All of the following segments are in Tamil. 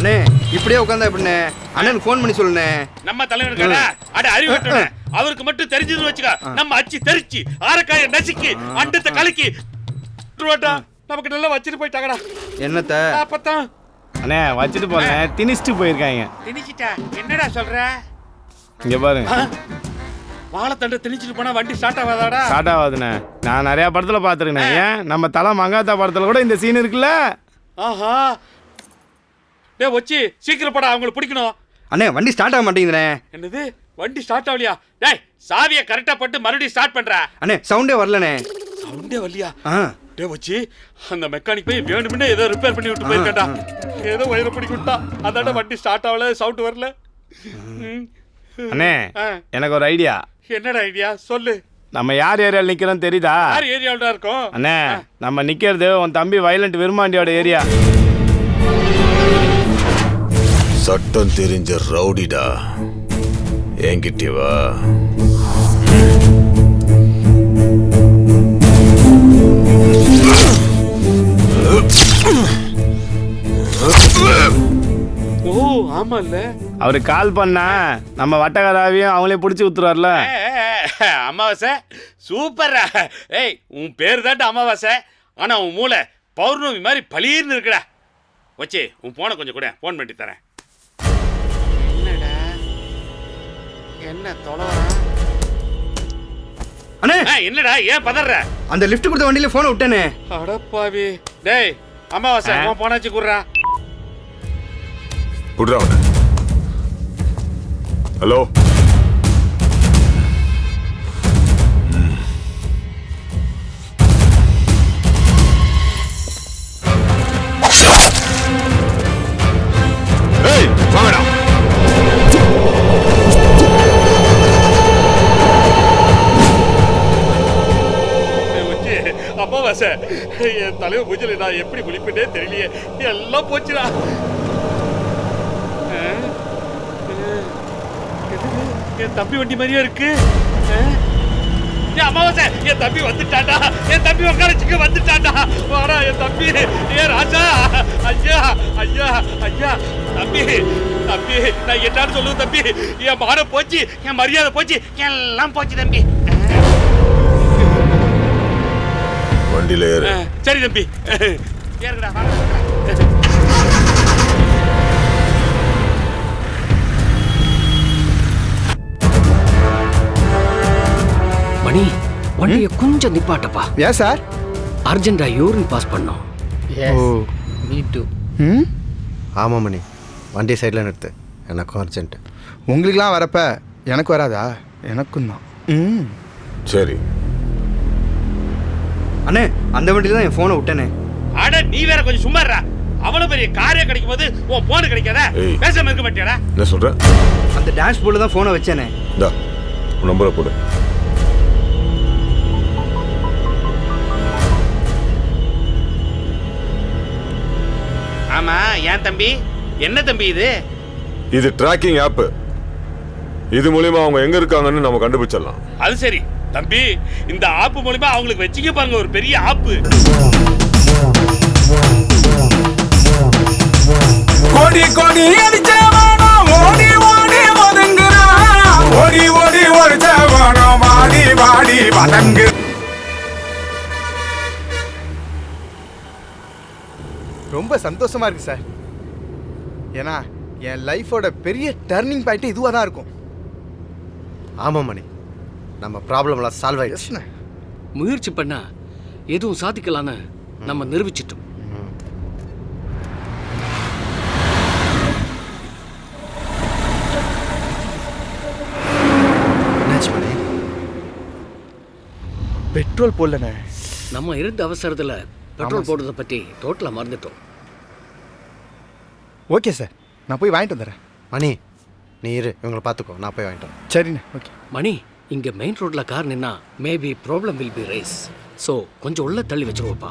அண்ணே இப்படியே உட்காந்தா எப்படிண்ணே? அண்ணனுக்கு ஃபோன் பண்ணி சொல்லுண்ணே. நம்ம தலைவர் கடை அட அறிவு அவருக்கு மட்டும் தெரிஞ்சதுன்னு வச்சுக்க. நம்ம அச்சி தெரிச்சு ஆரக்காய நசுக்கி அண்டத்தை கலக்கி நமக்கு நல்லா வச்சுட்டு போயிட்டாங்கடா என்னத்த? அப்பத்தான். அண்ணே வச்சுட்டு போங்க திணிச்சிட்டு போயிருக்காங்க. திணிச்சிட்டா? என்னடா சொல்ற? இங்க பாருங்க? வாழைத்தண்டை திணிச்சிட்டு போனா வண்டி ஸ்டார்ட் ஆகாதாடா? ஸ்டார்ட் ஆகாதுண்ணே. நான் நிறைய படத்துல பார்த்துருக்கேன். ஏன்? நம்ம தலை மங்காத்தா படத்துல கூட இந்த சீன் இருக்குல்ல? ஆஹா. டேய் வச்சி சீக்கிரம் போடா அவங்களுக்கு பிடிக்கணும். அண்ணே வண்டி ஸ்டார்ட் ஆக மாட்டேங்குதுண்ணே. என்னது? வண்டி ஸ்டார்ட் ஆகலையா? டேய் சாவியை கரெக்டா போட்டு மறுபடியும் ஸ்டார்ட் பண்ற. அண்ணே சவுண்டே வரலண்ணே. சவுண்டே வரலையா? ஆ. டேய் வச்சி அந்த மெக்கானிக் போய் வேணும்னே ஏதோ ரிப்பேர் பண்ணி விட்டு போயிருக்கா ஏதோ வயிறு பிடிக்க விட்டா. அதாட வண்டி ஸ்டார்ட் ஆகல சவுண்ட் வரல. அண்ணே எனக்கு ஒரு ஐடியா என்னடா ஐடியா சொல்லு. நம்ம யார் ஏரியாவில் நிக்கிறோம் தெரியுதா? யார் ஏரியாவில் இருக்கும்? அண்ணே நம்ம நிக்கிறது உன் தம்பி வைலண்ட் விருமாண்டியோட ஏரியா சட்டம் தெரிஞ்ச ரவுடிடா. என்கிட்ட வா ஓ ஆமா இல்ல அவரு கால் பண்ணா நம்ம வட்டகராவையும் அவங்களே பிடிச்சி ஊத்துருவார்ல அமாவாசை? சூப்பர்ரா. ஏய் உன் பேர் தான்டா அமாவாசை. ஆனா உன் மூளை பௌர்ணமி மாதிரி பளீர்னு இருக்குடா. வச்சு உன் போனை கொஞ்சம் கூட ஃபோன் பண்ணி தரேன். என்ன தொலைவா அண்ணே! என்னடா ஏன் பதற அந்த லிஃப்ட் கொடுத்த வண்டியில ஃபோனை விட்டேனே. அடப்பாவி டேய் அமாவாசை? உன் போனாச்சு குடுறா. அவனை. ஹலோ? ஏய்! அமாவாசை என் தலைவர் பூஜையில நான் எப்படி முழிப்பேனே தெரியலையே. எல்லாம் போச்சுடா. ஆ? என் தம்பி வண்டி மாதிரியே இருக்கு? ஆ? ஏய், அமாவாசை. என் தம்பி வந்துட்டாண்டா என் தம்பி உட்காரச்சுக்கு வந்துட்டாண்டா வாடா என் தம்பி. ஏ ராஜா. ஐயா ஐயா ஐயா. தம்பி தம்பி நான் என்னான்னு சொல்லுவேன் தம்பி. என் மானம் போச்சு என் மரியாதை போச்சு. எல்லாம் போச்சு தம்பி. வண்டியில ஏறு. சரி தம்பி. மணி வண்டியை கொஞ்சம் நிப்பாட்டப்பா. ஏன் சார்? அர்ஜென்டா யூரின் பாஸ் பண்ணோம். ஓ. மீ டூ ம்? ஆமாம் மணி. வண்டி சைடில் நிறுத்து. எனக்கும் அர்ஜென்ட்டு உங்களுக்குலாம் வரப்ப எனக்கு வராதா? எனக்கும் தான். ம். சரி. அண்ணே அந்த வண்டியில தான் என் ஃபோனை விட்டேனே. அட நீ வேற கொஞ்சம் சும்மா இருடா. அவ்வளவு பெரிய காரியம் கிடைக்கும் போது உன் போன் கிடைக்காதா? ஏய். பேசாம இருக்க மாட்டியாடா? என்ன சொல்ற? அந்த டேஷ் போர்டில் தான் ஃபோனை வச்சேனே. இந்தா உன் நம்பரை போடு. ஆமா ஏன் தம்பி? என்ன தம்பி இது? இது ட்ராக்கிங் ஆப் இது மூலியமா அவங்க எங்க இருக்காங்கன்னு நம்ம கண்டுபிடிச்சிடலாம். அது சரி. தம்பி இந்த ஆப்பு மூலியமா அவங்களுக்கு வச்சுக்க பாருங்க ஒரு பெரிய ஆப்பு. கொடி கொடி அடிச்சவனோ ஓடி ஓடி ஒதுங்குறான் ஓடி ஓடி ஒடிச்சவனோ வாடி வாடி வதங்கு. ரொம்ப சந்தோஷமா இருக்கு சார். ஏன்னா என் லைஃபோட பெரிய டர்னிங் பாயிண்ட் இதுவாக தான் இருக்கும். ஆமாம் மணி. நம்ம ப்ராப்ளம்லாம் சால்வ் ஆயிடுச்சு. எஸ்ண்ணே முயற்சி பண்ணா எதுவும் சாதிக்கலான்னு நம்ம நிரூபிச்சிட்டோம். பெட்ரோல் போடலண்ணே. நம்ம இருந்த அவசரத்துல பெட்ரோல் போடுறதை பத்தி டோட்டலா மறந்துட்டோம். ஓகே சார் நான் போய் வாங்கிட்டு வந்துடுறேன். மணி நீ இரு. இவங்களை பார்த்துக்கோ நான் போய் வாங்கிட்டு வரேன். சரிண்ணே ஓகே. மணி இங்க மெயின் ரோட்ல கார் நின்னா maybe problem will be rise so கொஞ்சம் உள்ள தள்ளி வச்சிருவோப்பா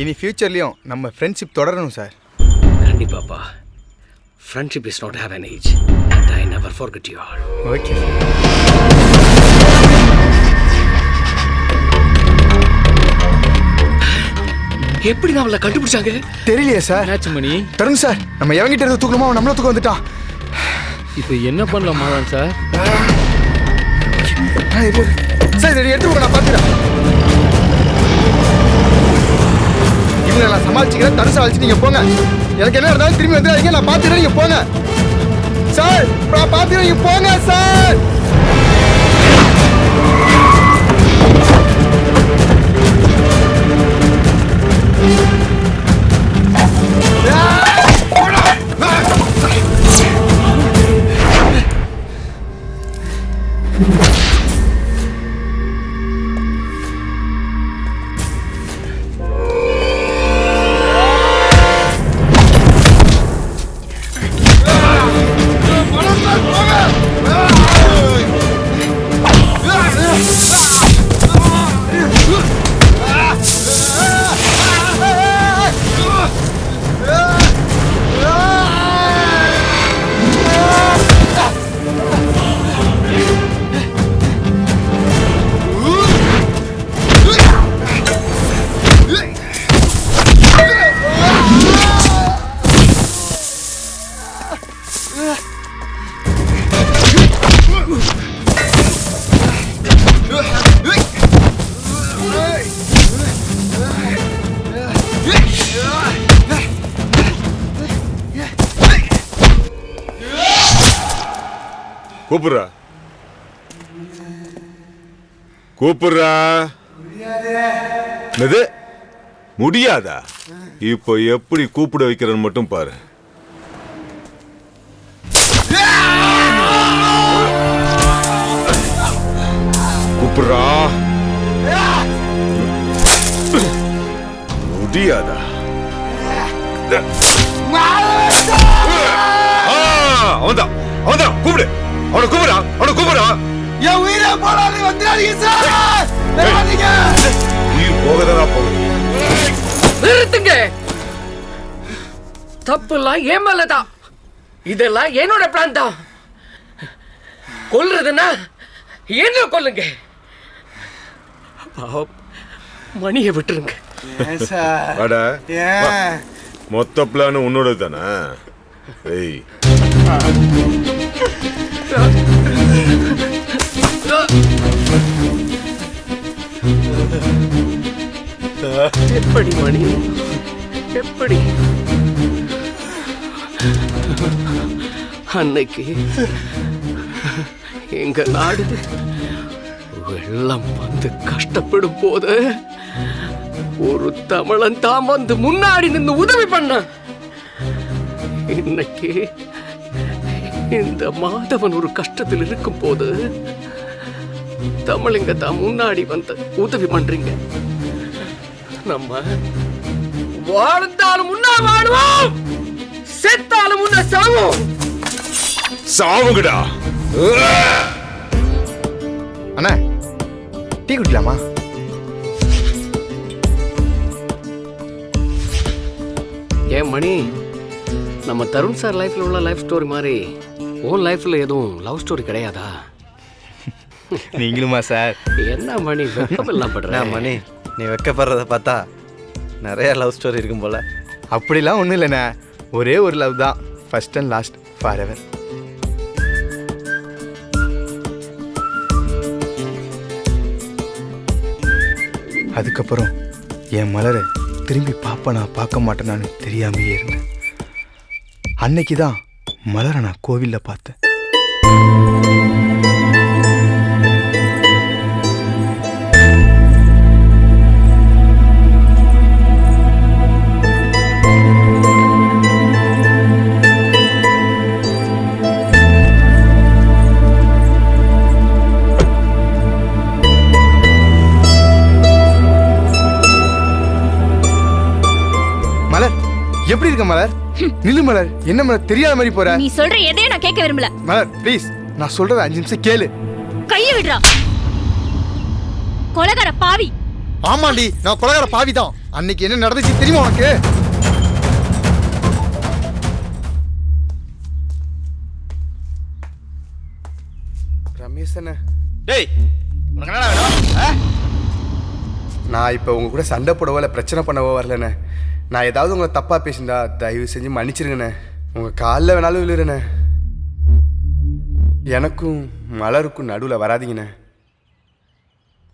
இனி ஃப்யூச்சர்லேயும் நம்ம ஃப்ரெண்ட்ஷிப் தொடரணும் சார் கண்டிப்பாப்பா. Friendship is not have an age and I never forget you all. Okay எப்படி நான் அவளை கண்டுபிடிச்சாங்க? தெரியலையே சார் என்னாச்சு மணி? தருண் சார் நம்ம எவங்கிட்ட இருந்து தூக்கணுமோ அவன் நம்மள தூக்க வந்துட்டான். இப்போ என்ன பண்ணலாம் மாதான் சார் ஆ, இரு, இரு. சார் இதை எடுத்து கொடுங்க, நான் பார்த்துக்கிறேன். இவங்களை நான் சமாளிச்சுக்கிறேன் தனுசை அழைச்சு நீங்க போங்க. எனக்கு என்ன இருந்தாலும் திரும்பி வந்து நான் பார்த்துக்கிறேன் நீங்க போங்க. சார் நான் பார்த்துக்கிறேன் நீங்க போங்க சார் கூப்பிடுறா கூப்பிடுறா. என்னது? முடியாதா? இப்போ எப்படி கூப்பிட வைக்கிறேன்னு மட்டும் பாரு. கூப்பிடுறா. முடியாதா? ஆ, அவன்தான். அவன்தான். கூப்பிடு. அவனை கூப்பிடா அவனை கூப்பிடா என் உயிரை போராடி வந்துடாதீங்க சார். உயிர் போகதான் போகுது நிறுத்துங்க. தப்புலாம் என் மேலதான். இதெல்லாம் என்னோட பிளான் தான். கொல்றதுன்னா என்ன கொல்லுங்க. மணியை விட்டுருங்க. சார்? வாடா. வா. ஏன் மொத்த பிளான் உன்னோட தானே ஏய் எப்படி மணி? எப்படி? அன்னைக்கு எங்க நாடு வெள்ளம் வந்து கஷ்டப்படும் போது ஒரு தமிழன் தான் வந்து முன்னாடி நின்று உதவி பண்ண. இன்னைக்கு இந்த மாதவன் ஒரு கஷ்டத்தில் இருக்கும் போது தமிழுங்க தான் முன்னாடி வந்து உதவி பண்றீங்க. நம்ம வாழ்ந்தாலும் முன்னா வாழுவோம் செத்தாலும் முன்ன சாவோம். சாவுங்கடா. அண்ணா டீ குடிக்கலாமா? ஏன் மணி நம்ம தருண் சார் லைஃப்ல உள்ள லைஃப் ஸ்டோரி மாதிரி உன் லைஃப்ல எதுவும் லவ் ஸ்டோரி கிடையாதா? நீங்களுமா சார்? என்ன மணி? வெக்கம் எல்லாம் படுற மணி? நீ வெக்கப்படுறத பார்த்தா நிறைய லவ் ஸ்டோரி இருக்கும் போல. அப்படிலாம் ஒன்றும் இல்லைண்ணே. ஒரே ஒரு லவ் தான். First and last forever அதுக்கப்புறம் என் மலரை திரும்பி பார்ப்பனா பார்க்க மாட்டேனான்னு தெரியாமையே இருந்தேன். அன்னைக்கு தான் மலரை நான் கோவிலில் பார்த்தேன். எப்படி இருக்க மலர்? நில்லு மலர். என்ன மலர்? தெரியாத மாதிரி போற. நீ சொல்ற எதையும் நான் கேட்க விரும்பல. மலர் ப்ளீஸ் நான் சொல்றது அஞ்சு நிமிஷம் கேளு. கைய விடுறா. கொலகார பாவி. ஆமாண்டி நான் கொலகார பாவி தான் அன்னைக்கு என்ன நடந்துச்சு தெரியுமா உனக்கு? ரமேஷ் அண்ணா. டேய் உனக்கு என்னடா வேணும்? நான் இப்போ உங்க கூட சண்டை போடவோ இல்லை பிரச்சனை பண்ணவோ வரலண்ணே. நான் ஏதாவது உங்களை தப்பாக பேசியிருந்தா தயவு செஞ்சு மன்னிச்சிருங்கண்ணே. உங்கள் காலில் வேணாலும் விழுறேண்ணே. எனக்கும் மலருக்கும் நடுவில் வராதீங்கண்ணே.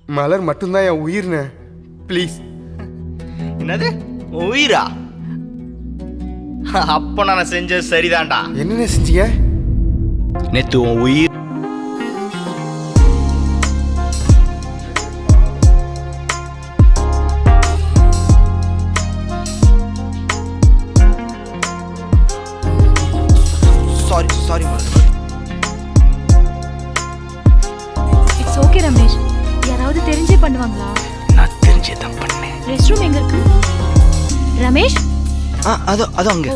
மலர் மட்டும்தான் என் உயிர்ண்ணே. ப்ளீஸ் என்னது? உயிரா? அப்ப நான் செஞ்சது சரிதான்டா. என்னென்ன செஞ்சீங்க? நேத்து உன் உயிர் பண்ணுவாங்களா? நான் தெரிஞ்சே தான் பண்ணேன். ரெஸ்ட் ரூம் எங்க இருக்கு? ரமேஷ்? ஆ அதோ அதோ அங்க.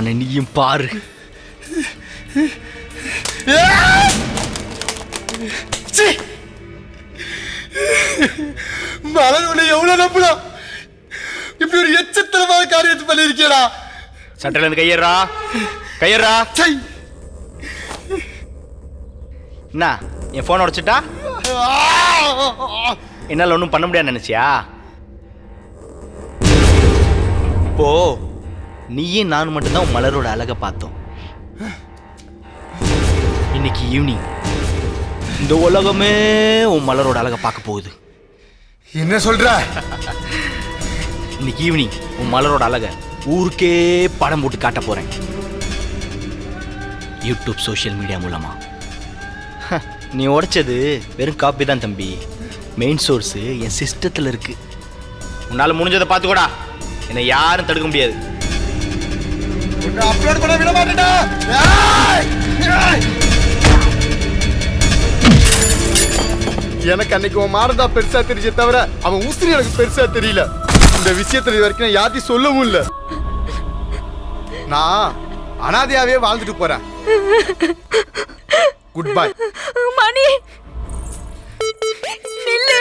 எவ்வளவு இருக்கான்னு நீயும் பாரு. மலர் உன்னை எவ்வளோ நம்பலாம் இப்படி ஒரு எச்சத்தனமான காரியத்தை பண்ணியிருக்கேடா சட்டையில இருந்து கையேறா. கையேறா. என்ன என் போன் உடைச்சிட்டா? என்னால ஒன்றும் பண்ண முடியாது நினைச்சியா? இப்போ நீயும் நானும் மட்டும்தான் மலரோட அழகை பார்த்தோம். இன்னைக்கு ஈவினிங் இந்த உலகமே உன் மலரோட அழகை பார்க்க போகுது. என்ன சொல்ற? இன்னைக்கு ஈவினிங் உன் மலரோட அழகை ஊருக்கே படம் போட்டு காட்ட போறேன். யூடியூப் சோஷியல் மீடியா மூலமா. நீ உடைச்சது வெறும் காப்பி தான் தம்பி. மெயின் சோர்ஸு என் சிஸ்டத்தில் இருக்கு. உன்னால முடிஞ்சதை பார்த்துக்கூடா. என்னை யாரும் தடுக்க முடியாது. அப்லோட் பண்ண விட மாட்டேன்டா. எனக்கு அன்னைக்கு உன் மாறதா பெருசா தெரிஞ்ச தவிர அவன் உசிரி எனக்கு பெருசா தெரியல. இந்த விஷயத்துல இது வரைக்கும் நான் யார்த்தையும் சொல்லவும் இல்லை. நான் அனாதையாவே வாழ்ந்துட்டு போறேன். Good bye Mani. நில்லு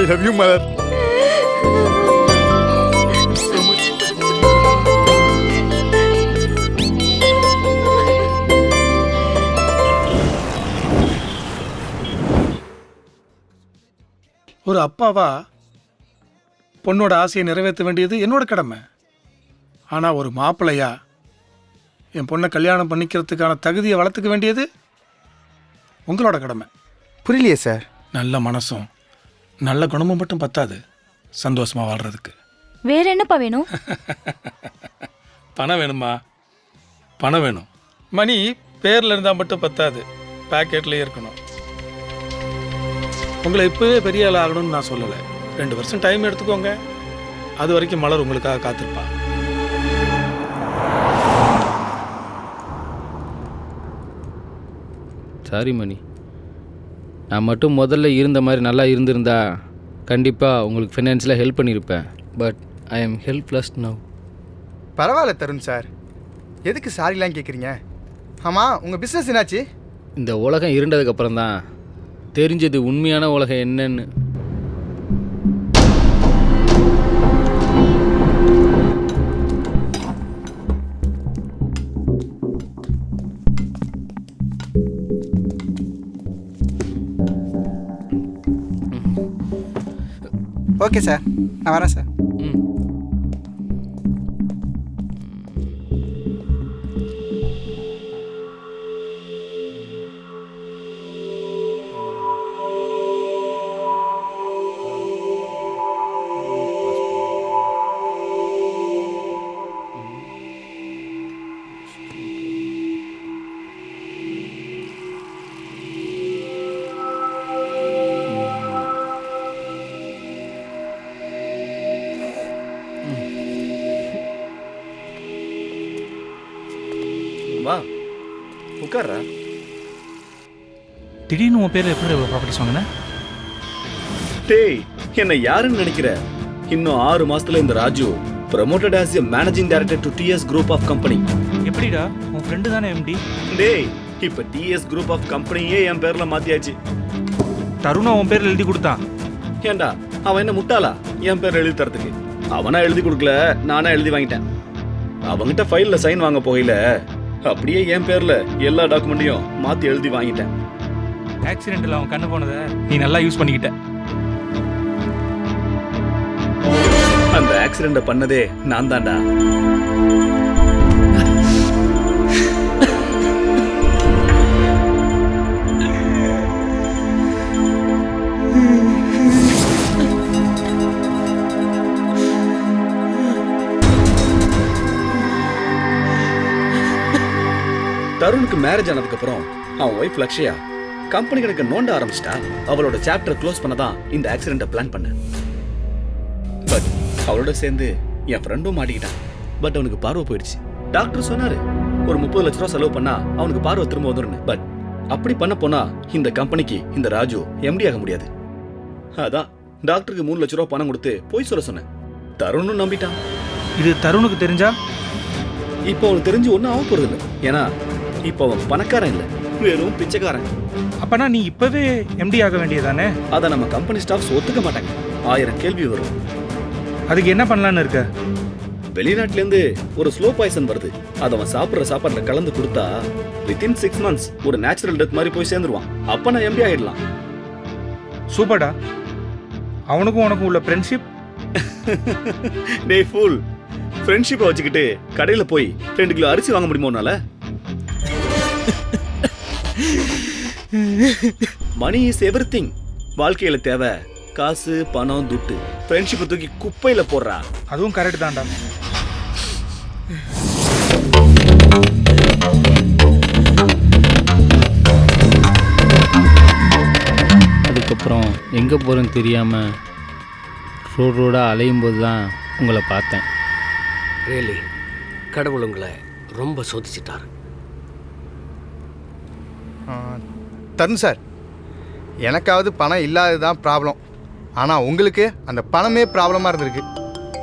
ஐ லவ் யூ மலர் ஒரு அப்பாவா பொண்ணோட ஆசையை நிறைவேற்ற வேண்டியது என்னோட கடமை. ஆனால் ஒரு மாப்பிள்ளையா என் பொண்ணை கல்யாணம் பண்ணிக்கிறதுக்கான தகுதியை வளர்த்துக்க வேண்டியது உங்களோட கடமை. புரியலையே சார். நல்ல மனசும் நல்ல குணமும் மட்டும் பத்தாது சந்தோஷமா வாழ்றதுக்கு. வேற என்னப்பா வேணும்? பணம் வேணுமா? பணம் வேணும். மணி பேரில் இருந்தால் மட்டும் பத்தாது பேக்கெட்லேயே இருக்கணும். உங்களை இப்போவே பெரிய ஆள் ஆகணும்னு நான் சொல்லலை. ரெண்டு வருஷம் டைம் எடுத்துக்கோங்க. அது வரைக்கும் மலர் உங்களுக்காக காத்திருப்பா. சாரி மணி. நான் மட்டும் முதல்ல இருந்த மாதிரி நல்லா இருந்திருந்தா கண்டிப்பாக உங்களுக்கு ஃபினான்ஷியலாக ஹெல்ப் பண்ணியிருப்பேன். But I am helpless now பரவாயில்ல தருண் சார். எதுக்கு சாரிலாம் கேட்குறீங்க ஆமாம் உங்கள் பிஸ்னஸ் என்னாச்சு? இந்த உலகம் இருண்டதுக்கப்புறம் தான் தெரிஞ்சது உண்மையான உலகம் என்னன்னு ஓகே சார் நான் வரேன் சார் உட்கார்றா. திடீர்னு உன் பேரில் எப்படி ப்ராப்பர்ட்டிஸ் வாங்கினேன் டேய் என்ன யாருன்னு நினைக்கிற? இன்னும் ஆறு மாசத்துல இந்த Raju promoted as a managing director to T S group of company எப்படிடா? உன் ஃப்ரெண்டு தானே எம்டி டேய் இப்ப டிஎஸ் குரூப் ஆஃப் கம்பெனியே என் பேர்ல மாத்தியாச்சு. தருணா உன் பேரில் எழுதி கொடுத்தான். ஏன்டா அவன் என்ன முட்டாளா? என் பேர் எழுதி தரதுக்கு அவனா எழுதி கொடுக்கல நானா எழுதி வாங்கிட்டேன். அவங்கிட்ட ஃபைல்ல சைன் வாங்க போகல அப்படியே என் பேர்ல எல்லா டாக்குமெண்ட்டையும் மாத்தி எழுதி வாங்கிட்டேன். ஆக்சிடென்ட்டில் அவன் கண்ணு போனதை நீ நல்லா யூஸ் பண்ணிக்கிட்ட. அந்த ஆக்சிடென்ட பண்ணதே நான் தான்டா. தருணுக்கு மேரேஜ் ஆனதுக்கு அப்புறம் அவன் ஒய்ஃப் லக்ஷயா கம்பெனி கணக்கு நோண்ட ஆரம்பிச்சிட்டா. அவளோட சாப்டர் க்ளோஸ் பண்ண தான் இந்த ஆக்சிடென்ட்டை பிளான் பண்ணேன் பட் அவளோட சேர்ந்து என் ஃப்ரெண்டும் மாட்டிக்கிட்டான். பட் அவனுக்கு பார்வை போயிடுச்சு. டாக்டர் சொன்னாரு ஒரு முப்பது லட்ச ரூபா செலவு பண்ணா அவனுக்கு பார்வை திரும்ப வந்துடும் பட் அப்படி பண்ண போனா இந்த கம்பெனிக்கு இந்த ராஜு எம்டி ஆக முடியாது. அதான் டாக்டருக்கு மூணு லட்ச ரூபா பணம் கொடுத்து போய் சொல்ல சொன்னேன். தருணும் நம்பிட்டான். இது தருணுக்கு தெரிஞ்சா? இப்போ அவனுக்கு தெரிஞ்சு ஒன்றும் ஆக போறது இல்லை ஏன்னா இப்போ அவன் பணக்காரன் இல்லை. வெறும் பிச்சைக்காரன். அப்பனா நீ இப்பவே எம்டி ஆக வேண்டியதானே? அதை நம்ம கம்பெனி ஸ்டாஃப்ஸ் ஒத்துக்க மாட்டாங்க. ஆயிரம் கேள்வி வரும். அதுக்கு என்ன பண்ணலான்னு இருக்க? வெளிநாட்டுல இருந்து ஒரு ஸ்லோ பாய்சன் வருது. அதை அவன் சாப்பிடுற சாப்பாடுல கலந்து கொடுத்தா வித்தின் சிக்ஸ் மந்த்ஸ் ஒரு நேச்சுரல் டெத் மாதிரி போய் சேர்ந்துருவான். அப்ப நான் எம்பி ஆயிடலாம். சூப்பர்டா. அவனுக்கும் உனக்கும் உள்ள ஃப்ரெண்ட்ஷிப் டேய் ஃபூல் ஃப்ரெண்ட்ஷிப்பை வச்சுக்கிட்டு கடையில போய் ரெண்டு கிலோ அரிசி வாங்க முடியுமா உன்னால? மணி இஸ் எவ்ரி வாழ்க்கையில தேவை காசு பணம் துட்டு. ஃப்ரெண்ட்ஷிப்பை தூக்கி குப்பையில போடுறா. அதுவும் கரெக்ட் தான்டா. அதுக்கப்புறம் எங்கே போகிறேன்னு தெரியாமல் ரோட் ரோடாக அலையும் போது தான் உங்களை பார்த்தேன். ரியலி கடவுள் உங்களை ரொம்ப சோதிச்சிட்டாரு. தருண் சார் எனக்காவது பணம் இல்லாதது தான் ப்ராப்ளம் ஆனால் உங்களுக்கு அந்த பணமே ப்ராப்ளமாக இருந்திருக்கு.